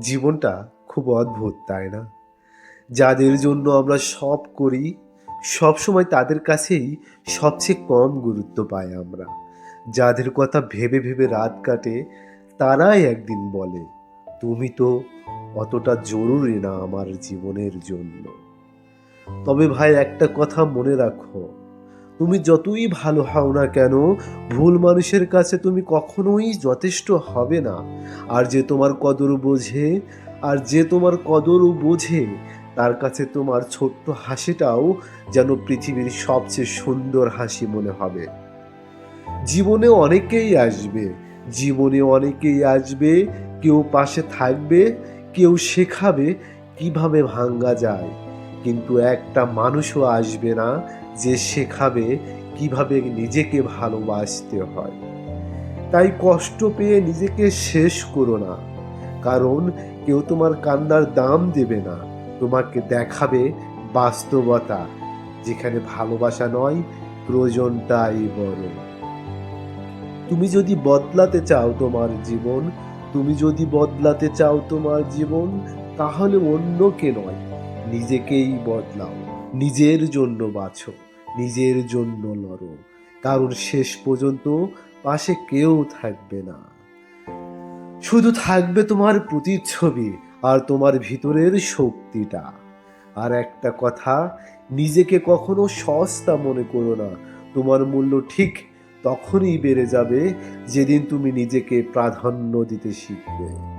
জীবনটা খুব অদ্ভুত, তাই না? যাদের জন্য আমরা সব করি, সব সময় তাদের কাছেই সবচেয়ে কম গুরুত্ব পাই আমরা। যাদের কথা ভেবে ভেবে রাত কাটে, তারাই একদিন বলে, তুমি তো অতটা জরুরি না আমার জীবনের জন্য। তবে ভাই, একটা কথা মনে রাখো তুমি যতই ভালো হও না কেন, ভুল মানুষের কাছে তুমি কখনোই যথেষ্ট হবে না। আর যে তোমার কদর বোঝে, আর যে তোমার কদর বোঝে, তার কাছে তোমার ছোট্ট হাসিটাও যেন পৃথিবীর সবচেয়ে সুন্দর হাসি মনে হবে। জীবনে অনেকেই আসবে, জীবনে অনেকেই আসবে, কেউ পাশে থাকবে, কেউ শেখাবে কীভাবে ভাঙ্গা যায়। কিন্তু একটা মানুষও আসবে না যে শেখাবে কীভাবে নিজেকে ভালোবাসতে হয়। তাই কষ্ট পেয়ে নিজেকে শেষ করো না। কারণ কেউ তোমার কান্নার দাম দেবে না। তোমাকে দেখাবে বাস্তবতা, যেখানে ভালোবাসা নয় প্রয়োজনটাই বড়। তুমি যদি বদলাতে চাও তোমার জীবন, তুমি যদি বদলাতে চাও তোমার জীবন, তাহলে অন্যকে নয়। নিজেকেই বদলাও। নিজের জন্য বাছো নিজের জন্য লড়ো। কারণ শেষ পর্যন্ত পাশে কেউ থাকবে না। শুধু থাকবে তোমার প্রতিচ্ছবি আর তোমার ভিতরের শক্তিটা। আর একটা কথা, নিজেকে কখনো সস্তা মনে করো না। তোমার মূল্য ঠিক তখনই বেড়ে যাবে যেদিন তুমি নিজেকে প্রাধান্য দিতে শিখবে।